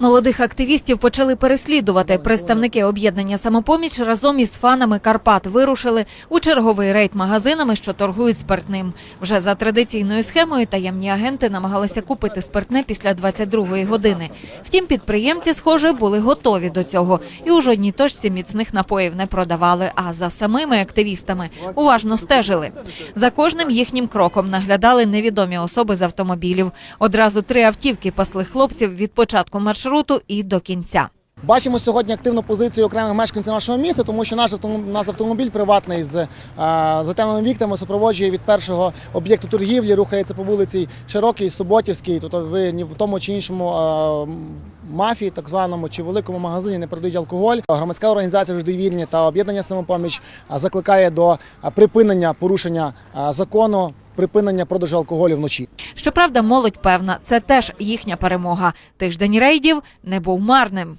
Молодих активістів почали переслідувати. Представники об'єднання самопоміч разом із фанами Карпат вирушили у черговий рейд магазинами, що торгують спиртним. Вже за традиційною схемою таємні агенти намагалися купити спиртне після 22-ї години. Втім, підприємці, схоже, були готові до цього і у жодній точці міцних напоїв не продавали. А за самими активістами уважно стежили. За кожним їхнім кроком наглядали невідомі особи з автомобілів. Одразу три автівки пасли хлопців від початку маршруту і до кінця. Бачимо сьогодні активну позицію окремих мешканців нашого міста, тому що наш автомобіль, наш автомобіль приватний з затемненими вікнами супроводжує від першого об'єкту торгівлі, рухається по вулиці Широкій, Суботівській. Тобто ви ні в тому чи іншому мафії, так званому чи великому магазині не продають алкоголь. Громадська організація «Жди вільні» та об'єднання самопоміч закликає до припинення порушення закону, припинення продажу алкоголю вночі. Щоправда, молодь певна, це теж їхня перемога. Тиждень рейдів не був марним.